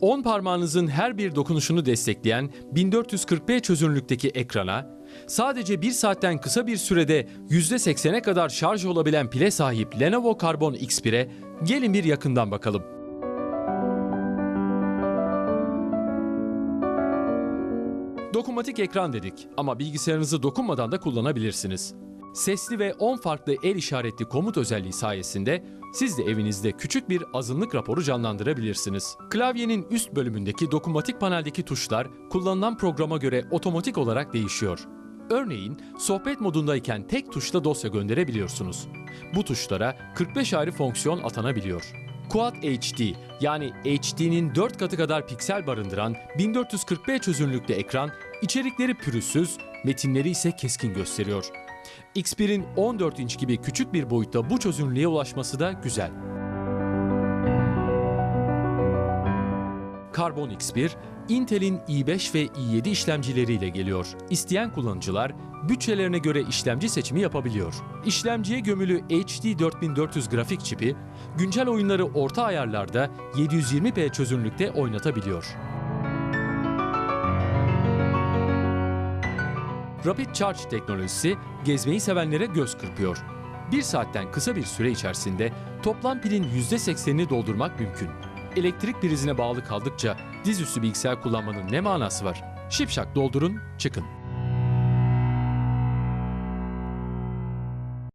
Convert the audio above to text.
On parmağınızın her bir dokunuşunu destekleyen 1440p çözünürlükteki ekrana, sadece bir saatten kısa bir sürede %80'e kadar şarj olabilen pile sahip Lenovo Carbon X1'e gelin bir yakından bakalım. Dokunmatik ekran dedik ama bilgisayarınızı dokunmadan da kullanabilirsiniz. Sesli ve 10 farklı el işaretli komut özelliği sayesinde siz de evinizde küçük bir azınlık raporu canlandırabilirsiniz. Klavyenin üst bölümündeki dokunmatik paneldeki tuşlar kullanılan programa göre otomatik olarak değişiyor. Örneğin sohbet modundayken tek tuşla dosya gönderebiliyorsunuz. Bu tuşlara 45 ayrı fonksiyon atanabiliyor. Quad HD yani HD'nin 4 katı kadar piksel barındıran 1440p çözünürlükte ekran içerikleri pürüzsüz, metinleri ise keskin gösteriyor. X1'in 14 inç gibi küçük bir boyutta bu çözünürlüğe ulaşması da güzel. Carbon X1, Intel'in i5 ve i7 işlemcileriyle geliyor. İsteyen kullanıcılar bütçelerine göre işlemci seçimi yapabiliyor. İşlemciye gömülü HD 4400 grafik çipi, güncel oyunları orta ayarlarda 720p çözünürlükte oynatabiliyor. Rapid Charge teknolojisi gezmeyi sevenlere göz kırpıyor. Bir saatten kısa bir süre içerisinde toplam pilin %80'ini doldurmak mümkün. Elektrik prizine bağlı kaldıkça dizüstü bilgisayar kullanmanın ne manası var? Şipşak doldurun, çıkın.